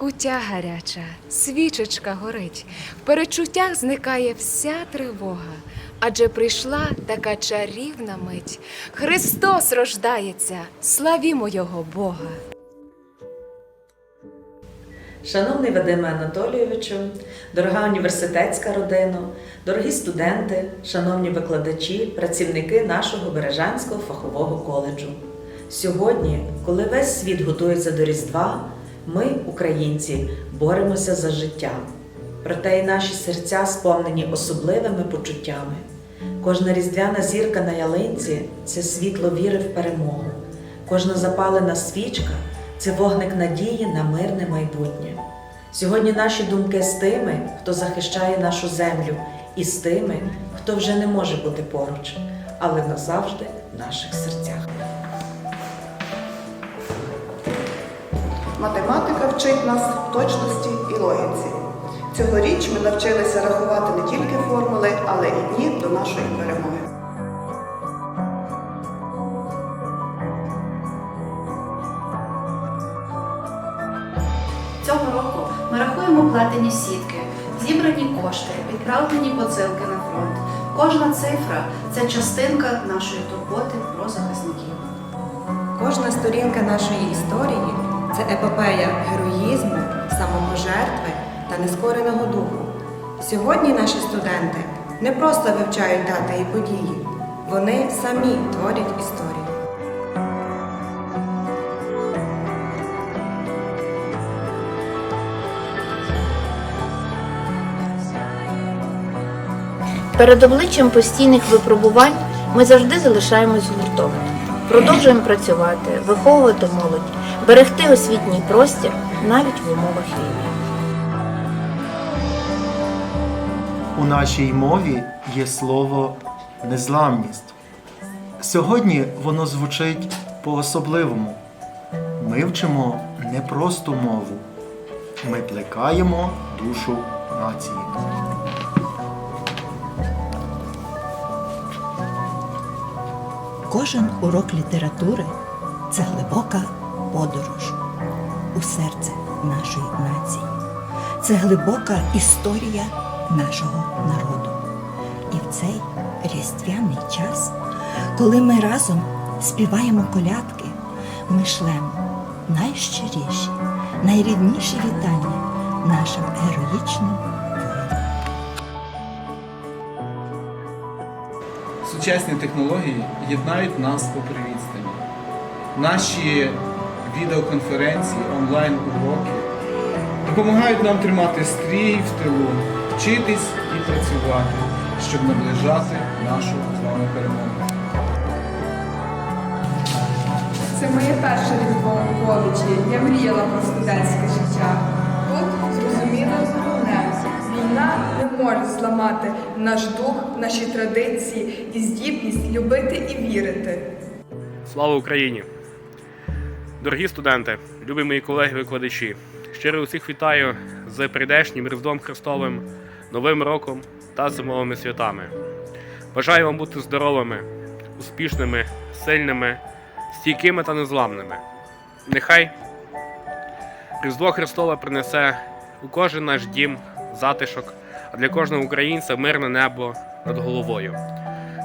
Кутя гаряча, свічечка горить, в перечуттях зникає вся тривога, адже прийшла така чарівна мить. Христос рождається, славімо Його Бога. Шановний Вадиме Анатолійовичу, дорога університетська родина, дорогі студенти, шановні викладачі, працівники нашого Бережанського фахового коледжу. Сьогодні, коли весь світ готується до Різдва, ми, українці, боремося за життя. Проте і наші серця сповнені особливими почуттями. Кожна різдвяна зірка на ялинці це світло віри в перемогу. Кожна запалена свічка це вогник надії на мирне майбутнє. Сьогодні наші думки з тими, хто захищає нашу землю, і з тими, хто вже не може бути поруч, але назавжди в наших серцях. Математика вчить нас точності і логіці. Цьогоріч ми навчилися рахувати не тільки формули, але і дні до нашої перемоги. Цього року ми рахуємо платені сітки, зібрані кошти, відправлені посилки на фронт. Кожна цифра це частинка нашої турботи про захисників. Кожна сторінка нашої історії це епопея героїзму, самопожертви та нескореного духу. Сьогодні наші студенти не просто вивчають дати і події, вони самі творять історію. Перед обличчям постійних випробувань ми завжди залишаємось згуртованими. Продовжуємо працювати, виховувати молодь, берегти освітній простір навіть в умовах війни. У нашій мові є слово незламність. Сьогодні воно звучить по-особливому. Ми вчимо не просто мову, ми плекаємо душу нації. Кожен урок літератури це глибока подорож у серце нашої нації. Це глибока історія нашого народу. І в цей різдвяний час, коли ми разом співаємо колядки, ми шлемо найщиріші, найрідніші вітання нашим героїчним Сучасні технології єднають нас попри відстані. Наші відеоконференції, онлайн-уроки допомагають нам тримати стрій в тилу, вчитись і працювати, щоб наближати нашу з вами перемогу. Це моє перше різдво у коледжі. Я мріяла про студентське життя. Тут зрозуміло головне. Війна не може зламати наш дух, наші традиції і здібність любити і вірити. Слава Україні! Дорогі студенти, любі мої колеги-викладачі, щиро усіх вітаю з прийдешнім Різдвом Христовим, Новим роком та зимовими святами. Бажаю вам бути здоровими, успішними, сильними, стійкими та незламними. Нехай Різдво Христове принесе у кожен наш дім затишок, а для кожного українця мирне небо над головою.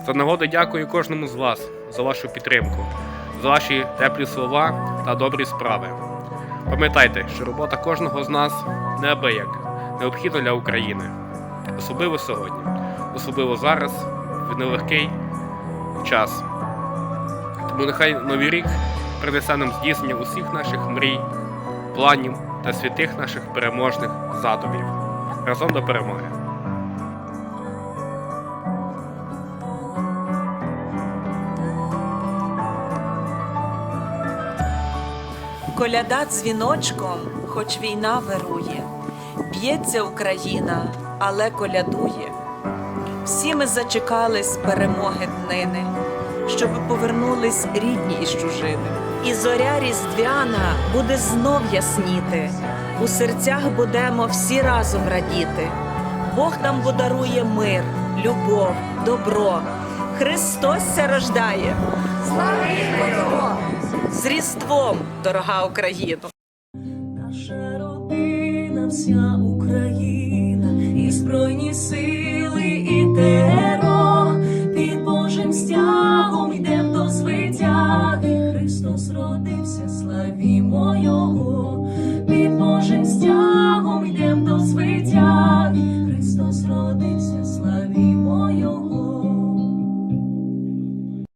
За нагоду дякую кожному з вас за вашу підтримку, за ваші теплі слова та добрі справи. Пам'ятайте, що робота кожного з нас неабияк, необхідна для України, особливо сьогодні, особливо зараз, в нелегкий час. Тому нехай новий рік принесе нам здійснення усіх наших мрій, планів та святих наших переможних задумів. Разом до перемоги! Коляда дзвіночком, хоч війна вирує, б'ється Україна, але колядує. Всі ми зачекались перемоги днини, щоб повернулись рідні із чужини. І зоря різдвяна буде знов ясніти. У серцях будемо всі разом радіти. Бог нам подарує мир, любов, добро. Христос ся рождає. Славімо Його! З Різдвом, дорога Україна! наша родина. вся Україна і збройні сили.